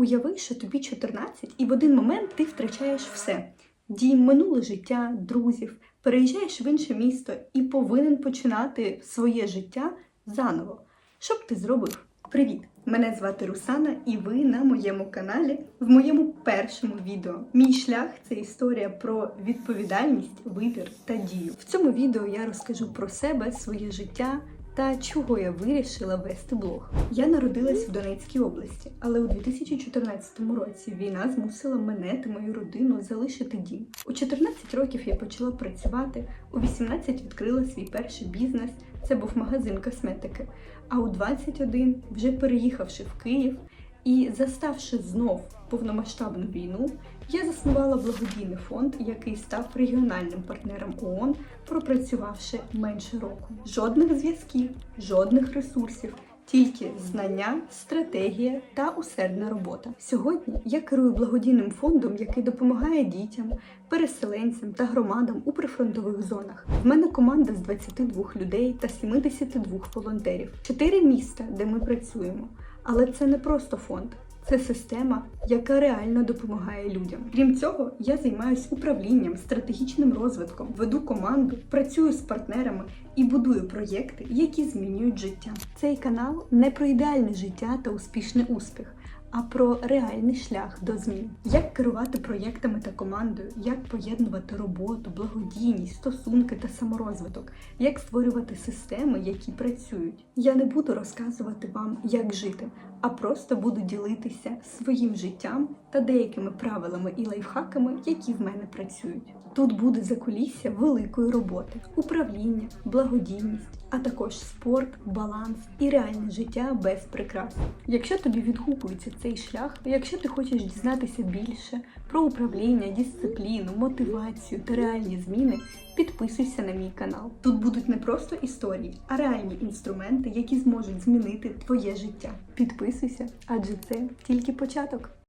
Уяви, що тобі 14, і в один момент ти втрачаєш все: дім, минуле життя, друзів, переїжджаєш в інше місто і повинен починати своє життя заново. Що б ти зробив? Привіт! Мене звати Русана, і ви на моєму каналі в моєму першому відео. Мій шлях це історія про відповідальність, вибір та дію. В цьому відео я розкажу про себе, своє життя та чого я вирішила вести блог. Я народилась в Донецькій області, але у 2014 році війна змусила мене та мою родину залишити дім. У 14 років я почала працювати, у 18 відкрила свій перший бізнес. Це був магазин косметики. А у 21, вже переїхавши в Київ і заставши знов повномасштабну війну, я заснувала благодійний фонд, який став регіональним партнером ООН, пропрацювавши менше року. Жодних зв'язків, жодних ресурсів. Тільки знання, стратегія та усердна робота. Сьогодні я керую благодійним фондом, який допомагає дітям, переселенцям та громадам у прифронтових зонах. В мене команда з 22 людей та 72 волонтерів, чотири міста, де ми працюємо. Але це не просто фонд. Це система, яка реально допомагає людям. Крім цього, я займаюся управлінням, стратегічним розвитком, веду команду, працюю з партнерами і будую проєкти, які змінюють життя. Цей канал не про ідеальне життя та успішний успіх, а про реальний шлях до змін. Як керувати проєктами та командою, як поєднувати роботу, благодійність, стосунки та саморозвиток, як створювати системи, які працюють. Я не буду розказувати вам, як жити, а просто буду ділитися своїм життям та деякими правилами і лайфхаками, які в мене працюють. Тут буде закулісся великої роботи, управління, благодійність, а також спорт, баланс і реальне життя без прикрас. Якщо тобі відгукується цей шлях, якщо ти хочеш дізнатися більше про управління, дисципліну, мотивацію та реальні зміни, підписуйся на мій канал. Тут будуть не просто історії, а реальні інструменти, які зможуть змінити твоє життя. Підписуйся, адже це тільки початок.